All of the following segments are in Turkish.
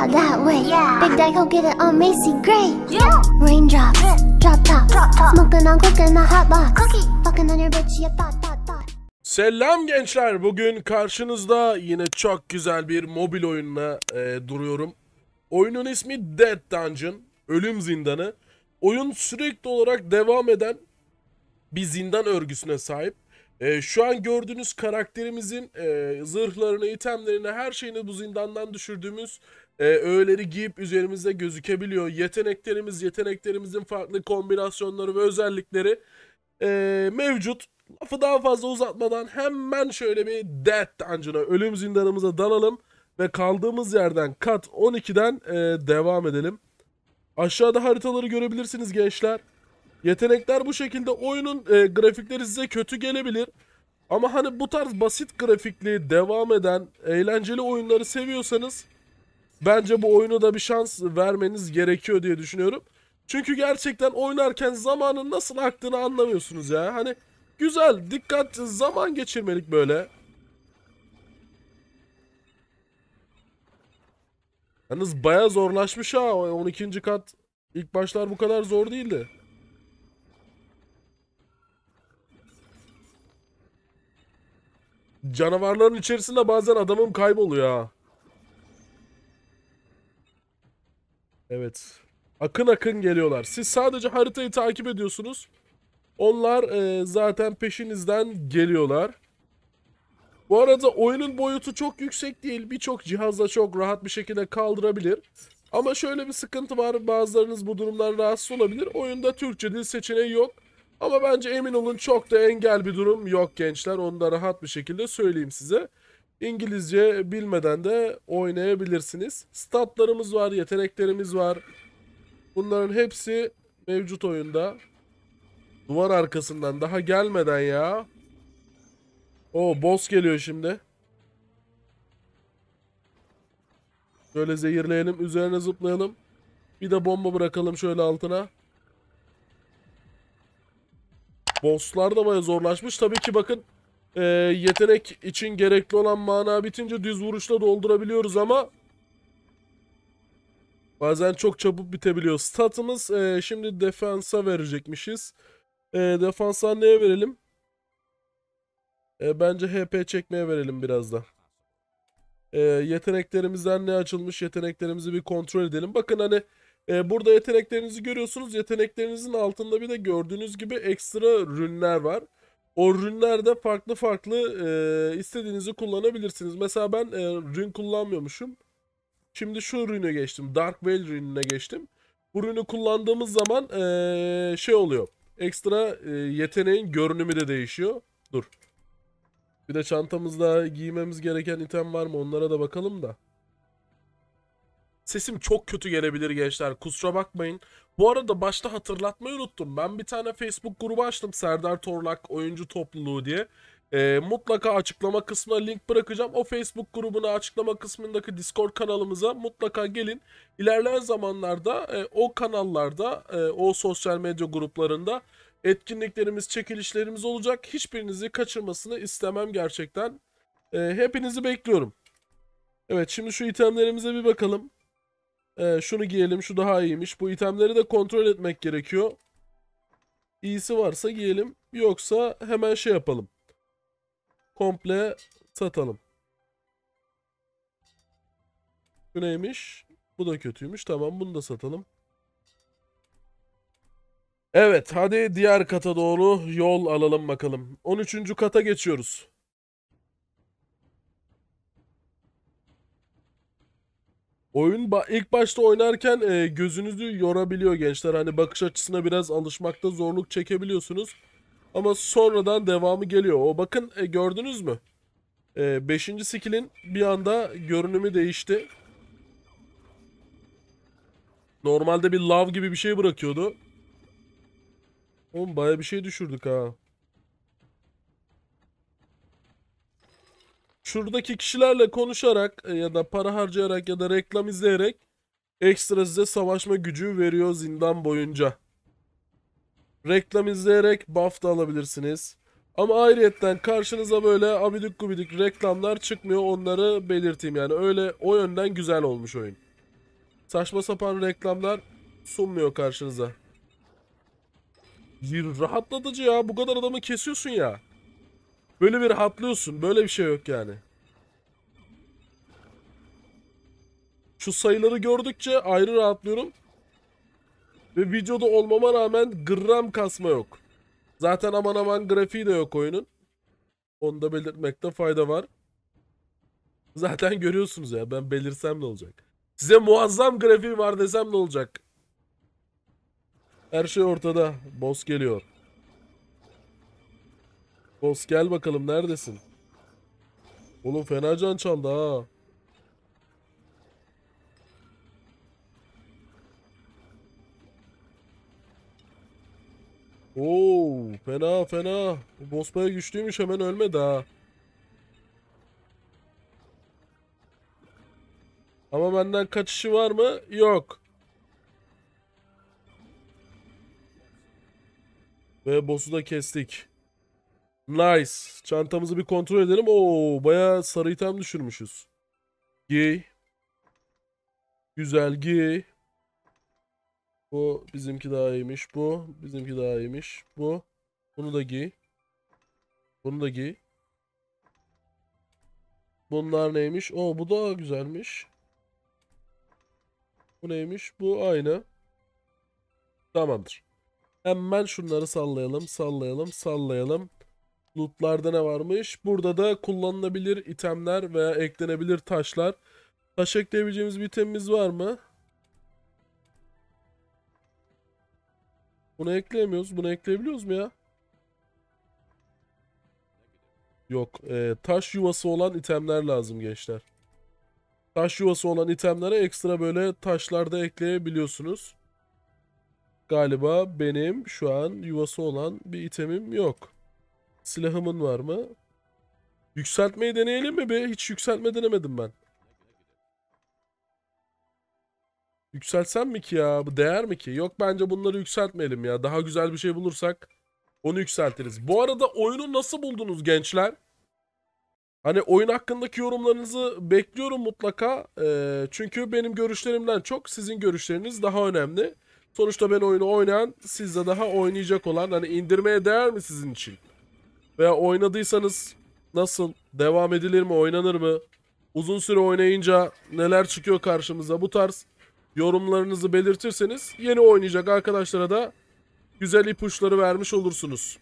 out that way. Yeah. Big Daddy, go get it on Macy Gray. Yeah. Raindrops, drop top, Drop top. smoking on coke in the hot box. Cookie. Fucking on your bitch, you thought, thought. Selam gençler. Bugün karşınızda yine çok güzel bir mobil oyunla e, duruyorum. Oyunun ismi Dead Dungeon. Ölüm Zindanı. Oyun sürekli olarak devam eden bir zindan örgüsüne sahip. E, şu an gördüğünüz karakterimizin e, zırhlarını, itemlerini, her şeyini bu zindandan düşürdüğümüz e, öğeleri giyip üzerimizde gözükebiliyor. Yeteneklerimiz, yeteneklerimizin farklı kombinasyonları ve özellikleri e, mevcut. Lafı daha fazla uzatmadan hemen şöyle bir Death Dungeon'a, ölüm zindanımıza dalalım ve kaldığımız yerden kat 12'den e, devam edelim. Aşağıda haritaları görebilirsiniz gençler. Yetenekler bu şekilde. Oyunun e, grafikleri size kötü gelebilir. Ama hani bu tarz basit grafikli, devam eden, eğlenceli oyunları seviyorsanız bence bu oyunu da bir şans vermeniz gerekiyor diye düşünüyorum. Çünkü gerçekten oynarken zamanın nasıl aktığını anlamıyorsunuz ya. Hani güzel, dikkat, zaman geçirmelik böyle. Yalnız baya zorlaşmış ha. O 12. kat ilk başlar bu kadar zor değildi. Canavarların içerisinde bazen adamım kayboluyor ha. Evet. Akın akın geliyorlar. Siz sadece haritayı takip ediyorsunuz. Onlar e, zaten peşinizden geliyorlar. Bu arada oyunun boyutu çok yüksek değil. Birçok cihazla çok rahat bir şekilde kaldırabilir. Ama şöyle bir sıkıntı var. Bazılarınız bu durumdan rahatsız olabilir. Oyunda Türkçe dil seçeneği yok. Ama bence emin olun çok da engel bir durum yok gençler. Onu da rahat bir şekilde söyleyeyim size. İngilizce bilmeden de oynayabilirsiniz. Statlarımız var, yeteneklerimiz var. Bunların hepsi mevcut oyunda. Duvar arkasından daha gelmeden ya. O boss geliyor şimdi. Şöyle zehirleyelim, üzerine zıplayalım. Bir de bomba bırakalım şöyle altına. Bosslar da baya zorlaşmış. Tabii ki bakın e, yetenek için gerekli olan mana bitince düz vuruşla doldurabiliyoruz ama bazen çok çabuk bitebiliyor. Statımız e, şimdi defansa verecekmişiz. E, defansa neye verelim? E, bence HP çekmeye verelim biraz da. E, yeteneklerimizden ne açılmış yeteneklerimizi bir kontrol edelim. Bakın hani e, burada yeteneklerinizi görüyorsunuz. Yeteneklerinizin altında bir de gördüğünüz gibi ekstra rünler var. O rünlerde farklı farklı e, istediğinizi kullanabilirsiniz. Mesela ben e, rün kullanmıyormuşum. Şimdi şu rünü geçtim. Dark Veil rününe geçtim. Bu rünü kullandığımız zaman e, şey oluyor. Ekstra e, yeteneğin görünümü de değişiyor. Dur. Bir de çantamızda giymemiz gereken item var mı onlara da bakalım da. Sesim çok kötü gelebilir gençler. Kusura bakmayın. Bu arada başta hatırlatmayı unuttum. Ben bir tane Facebook grubu açtım. Serdar Torlak Oyuncu Topluluğu diye. Ee, mutlaka açıklama kısmına link bırakacağım. O Facebook grubuna açıklama kısmındaki Discord kanalımıza mutlaka gelin. İlerleyen zamanlarda e, o kanallarda, e, o sosyal medya gruplarında etkinliklerimiz, çekilişlerimiz olacak. Hiçbirinizi kaçırmasını istemem gerçekten. E, hepinizi bekliyorum. Evet şimdi şu itemlerimize bir bakalım. Ee, şunu giyelim. Şu daha iyiymiş. Bu itemleri de kontrol etmek gerekiyor. İyisi varsa giyelim. Yoksa hemen şey yapalım. Komple satalım. Bu neymiş? Bu da kötüymüş. Tamam bunu da satalım. Evet hadi diğer kata doğru yol alalım bakalım. 13. kata geçiyoruz. Oyun ba- ilk başta oynarken e, gözünüzü yorabiliyor gençler. Hani bakış açısına biraz alışmakta zorluk çekebiliyorsunuz. Ama sonradan devamı geliyor. O bakın e, gördünüz mü? 5. E, skill'in bir anda görünümü değişti. Normalde bir lav gibi bir şey bırakıyordu. Oğlum baya bir şey düşürdük ha. Şuradaki kişilerle konuşarak e, ya da para harcayarak ya da reklam izleyerek ekstra size savaşma gücü veriyor zindan boyunca. Reklam izleyerek buff da alabilirsiniz. Ama ayrıyetten karşınıza böyle abidik gubidik reklamlar çıkmıyor onları belirteyim yani öyle o yönden güzel olmuş oyun. saçma sapan reklamlar sunmuyor karşınıza. Rahatlatıcı ya. Bu kadar adamı kesiyorsun ya. Böyle bir rahatlıyorsun. Böyle bir şey yok yani. Şu sayıları gördükçe ayrı rahatlıyorum. Ve videoda olmama rağmen gram kasma yok. Zaten aman aman grafiği de yok oyunun. Onu da belirtmekte fayda var. Zaten görüyorsunuz ya ben belirsem ne olacak? Size muazzam grafiği var desem ne olacak? Her şey ortada. Boss geliyor. Boss gel bakalım neredesin? Oğlum fena can çaldı ha. Oo, fena fena. Bu boss bayağı güçlüymüş hemen ölmedi ha. Ama benden kaçışı var mı? Yok. Ve boss'u da kestik. Nice. Çantamızı bir kontrol edelim. Oo, bayağı sarı item düşürmüşüz. Giy. Güzel giy. Bu bizimki daha iyiymiş. Bu bizimki daha iyiymiş. Bu. Bunu da giy. Bunu da giy. Bunlar neymiş? Oo bu daha güzelmiş. Bu neymiş? Bu aynı. Tamamdır. Hemen şunları sallayalım, sallayalım, sallayalım. Lootlarda ne varmış? Burada da kullanılabilir itemler veya eklenebilir taşlar. Taş ekleyebileceğimiz bir itemimiz var mı? Bunu ekleyemiyoruz. Bunu ekleyebiliyoruz mu ya? Yok. e, taş yuvası olan itemler lazım gençler. Taş yuvası olan itemlere ekstra böyle taşlar da ekleyebiliyorsunuz. Galiba benim şu an yuvası olan bir itemim yok. Silahımın var mı? Yükseltmeyi deneyelim mi be? Hiç yükseltme denemedim ben. Yükseltsem mi ki ya? Bu değer mi ki? Yok bence bunları yükseltmeyelim ya. Daha güzel bir şey bulursak onu yükseltiriz. Bu arada oyunu nasıl buldunuz gençler? Hani oyun hakkındaki yorumlarınızı bekliyorum mutlaka. Ee, çünkü benim görüşlerimden çok sizin görüşleriniz daha önemli. Sonuçta ben oyunu oynayan, siz de daha oynayacak olan hani indirmeye değer mi sizin için? Veya oynadıysanız nasıl? Devam edilir mi? Oynanır mı? Uzun süre oynayınca neler çıkıyor karşımıza? Bu tarz yorumlarınızı belirtirseniz yeni oynayacak arkadaşlara da güzel ipuçları vermiş olursunuz.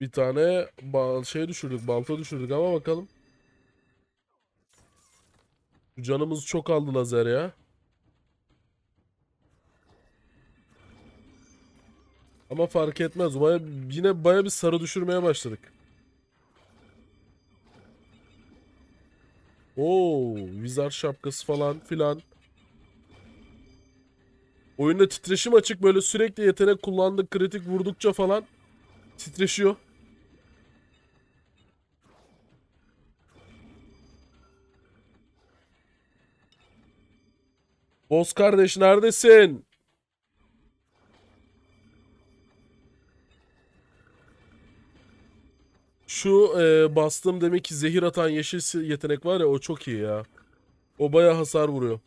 Bir tane şey düşürdük, balta düşürdük ama bakalım. Canımız çok aldı lazer ya. Ama fark etmez. Baya, yine baya bir sarı düşürmeye başladık. Oo, vizar şapkası falan filan. Oyunda titreşim açık böyle sürekli yetenek kullandık kritik vurdukça falan titreşiyor. Boz kardeş neredesin? Şu e, bastığım demek ki zehir atan yeşil yetenek var ya o çok iyi ya. O baya hasar vuruyor.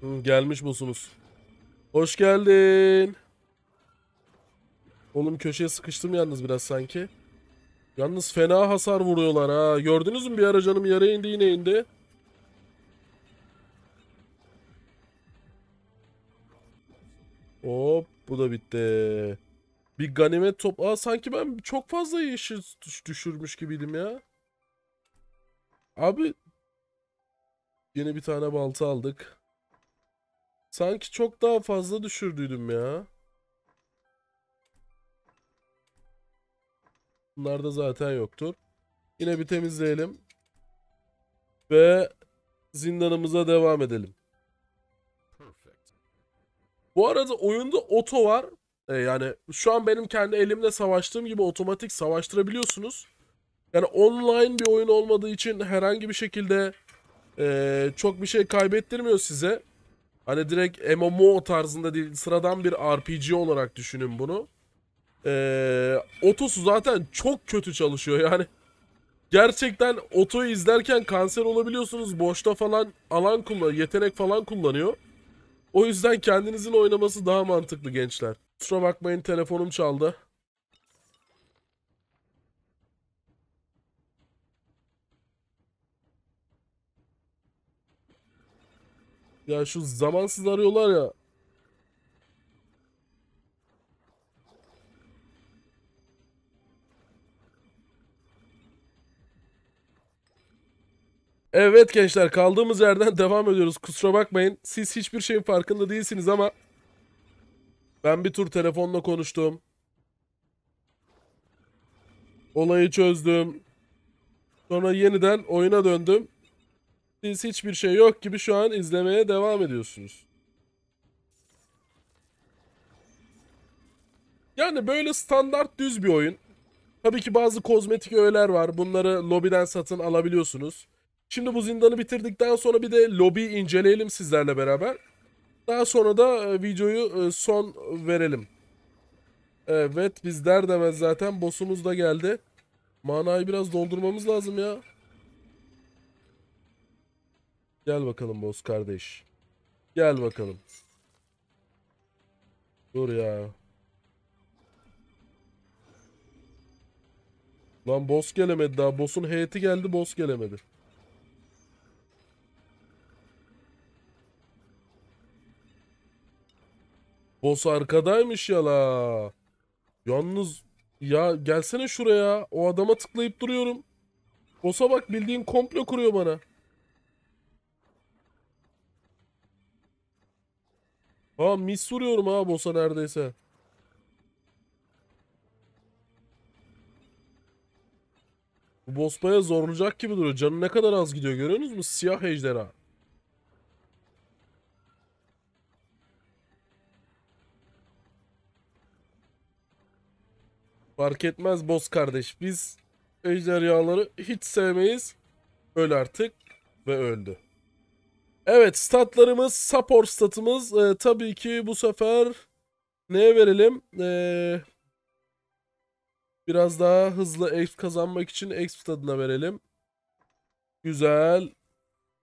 Hı, gelmiş boss'umuz. Hoş geldin. Oğlum köşeye sıkıştım yalnız biraz sanki. Yalnız fena hasar vuruyorlar ha. Gördünüz mü bir ara canım yere indi yine indi. Hop bu da bitti. Bir ganimet top. Aa sanki ben çok fazla yeşil düş- düşürmüş gibiydim ya. Abi yine bir tane balta aldık. Sanki çok daha fazla düşürdüydüm ya. Bunlarda zaten yoktur. Yine bir temizleyelim. Ve zindanımıza devam edelim. Bu arada oyunda oto var. Ee, yani şu an benim kendi elimle savaştığım gibi otomatik savaştırabiliyorsunuz. Yani online bir oyun olmadığı için herhangi bir şekilde ee, çok bir şey kaybettirmiyor size. Hani direkt MMO tarzında değil sıradan bir RPG olarak düşünün bunu. Ee, otosu zaten çok kötü çalışıyor yani. Gerçekten otoyu izlerken kanser olabiliyorsunuz. Boşta falan alan kullan, yetenek falan kullanıyor. O yüzden kendinizin oynaması daha mantıklı gençler. Kusura bakmayın telefonum çaldı. Ya şu zamansız arıyorlar ya. Evet gençler kaldığımız yerden devam ediyoruz. Kusura bakmayın. Siz hiçbir şeyin farkında değilsiniz ama ben bir tur telefonla konuştum. Olayı çözdüm. Sonra yeniden oyuna döndüm. Siz hiçbir şey yok gibi şu an izlemeye devam ediyorsunuz. Yani böyle standart düz bir oyun. Tabii ki bazı kozmetik öğeler var. Bunları lobiden satın alabiliyorsunuz. Şimdi bu zindanı bitirdikten sonra bir de lobiyi inceleyelim sizlerle beraber. Daha sonra da e, videoyu e, son verelim. Evet biz der demez zaten boss'umuz da geldi. Manayı biraz doldurmamız lazım ya. Gel bakalım boss kardeş. Gel bakalım. Dur ya. Lan boss gelemedi daha. Boss'un heyeti geldi boss gelemedi. Boss arkadaymış ya la. Yalnız ya gelsene şuraya. O adama tıklayıp duruyorum. Boss'a bak bildiğin komplo kuruyor bana. Ha mis vuruyorum ha boss'a neredeyse. Bu boss baya zorlayacak gibi duruyor. Canı ne kadar az gidiyor görüyorsunuz mu? Siyah ejderha. Fark etmez boss kardeş. Biz ejderhaları hiç sevmeyiz. Öl artık ve öldü. Evet statlarımız support statımız Ee, tabii ki bu sefer neye verelim? Ee, biraz daha hızlı exp kazanmak için exp tadına verelim. Güzel.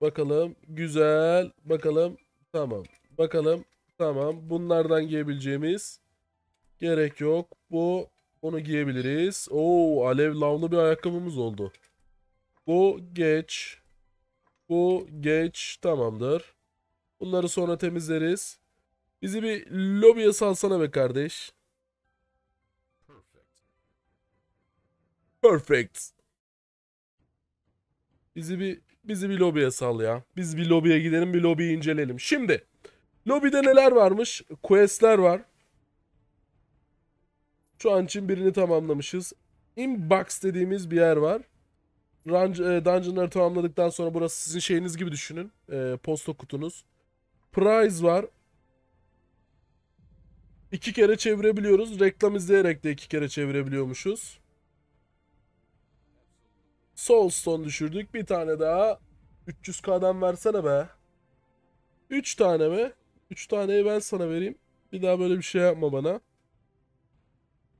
Bakalım. Güzel. Bakalım. Tamam. Bakalım. Tamam. Bunlardan giyebileceğimiz gerek yok. Bu onu giyebiliriz. Oo, alev lavlı bir ayakkabımız oldu. Bu geç. Bu geç. Tamamdır. Bunları sonra temizleriz. Bizi bir lobiye salsana be kardeş. Perfect. Bizi bir bizi bir lobiye sal ya. Biz bir lobiye gidelim, bir lobiyi inceleyelim. Şimdi lobide neler varmış? Quest'ler var. Şu an için birini tamamlamışız. Inbox dediğimiz bir yer var. E, dungeonları tamamladıktan sonra burası sizin şeyiniz gibi düşünün. E, posta kutunuz. Prize var. İki kere çevirebiliyoruz. Reklam izleyerek de iki kere çevirebiliyormuşuz. Soulstone düşürdük. Bir tane daha. 300k'dan versene be. 3 tane mi? 3 taneyi ben sana vereyim. Bir daha böyle bir şey yapma bana.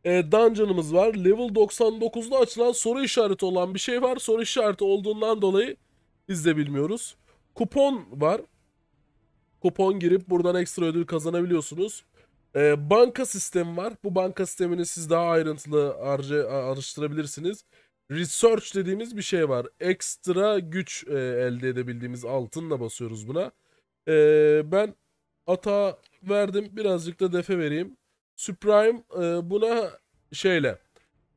E, dungeon'ımız var. Level 99'da açılan soru işareti olan bir şey var. Soru işareti olduğundan dolayı biz de bilmiyoruz. Kupon var. Kupon girip buradan ekstra ödül kazanabiliyorsunuz. E, banka sistemi var. Bu banka sistemini siz daha ayrıntılı arca, araştırabilirsiniz. Research dediğimiz bir şey var. Ekstra güç e, elde edebildiğimiz altınla basıyoruz buna. E, ben ata verdim. Birazcık da defe vereyim. Supreme e, buna şeyle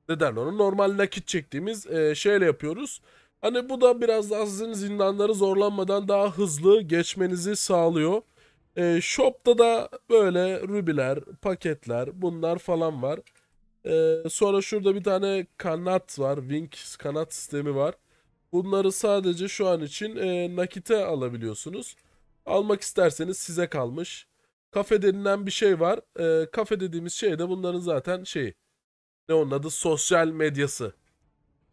ne onu normal nakit çektiğimiz e, şeyle yapıyoruz. Hani bu da biraz daha sizin zindanları zorlanmadan daha hızlı geçmenizi sağlıyor. E, shop'ta da böyle rubiler, paketler bunlar falan var. E, sonra şurada bir tane kanat var. Wing kanat sistemi var. Bunları sadece şu an için e, nakite alabiliyorsunuz. Almak isterseniz size kalmış. Kafe denilen bir şey var. E, kafe dediğimiz şey de bunların zaten şeyi. Ne onun adı? Sosyal medyası.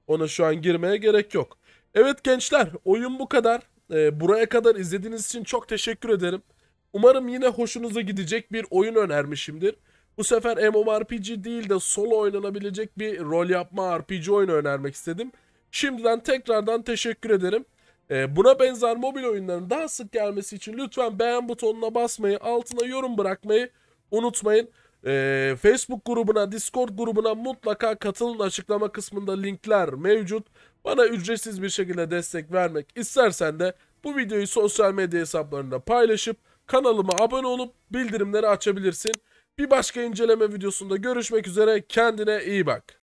Ona şu an girmeye gerek yok. Evet gençler oyun bu kadar. E, buraya kadar izlediğiniz için çok teşekkür ederim. Umarım yine hoşunuza gidecek bir oyun önermişimdir. Bu sefer MMORPG değil de solo oynanabilecek bir rol yapma RPG oyunu önermek istedim. Şimdiden tekrardan teşekkür ederim. Ee, buna benzer mobil oyunların daha sık gelmesi için lütfen beğen butonuna basmayı, altına yorum bırakmayı unutmayın. Ee, Facebook grubuna, Discord grubuna mutlaka katılın. Açıklama kısmında linkler mevcut. Bana ücretsiz bir şekilde destek vermek istersen de bu videoyu sosyal medya hesaplarında paylaşıp kanalıma abone olup bildirimleri açabilirsin. Bir başka inceleme videosunda görüşmek üzere. Kendine iyi bak.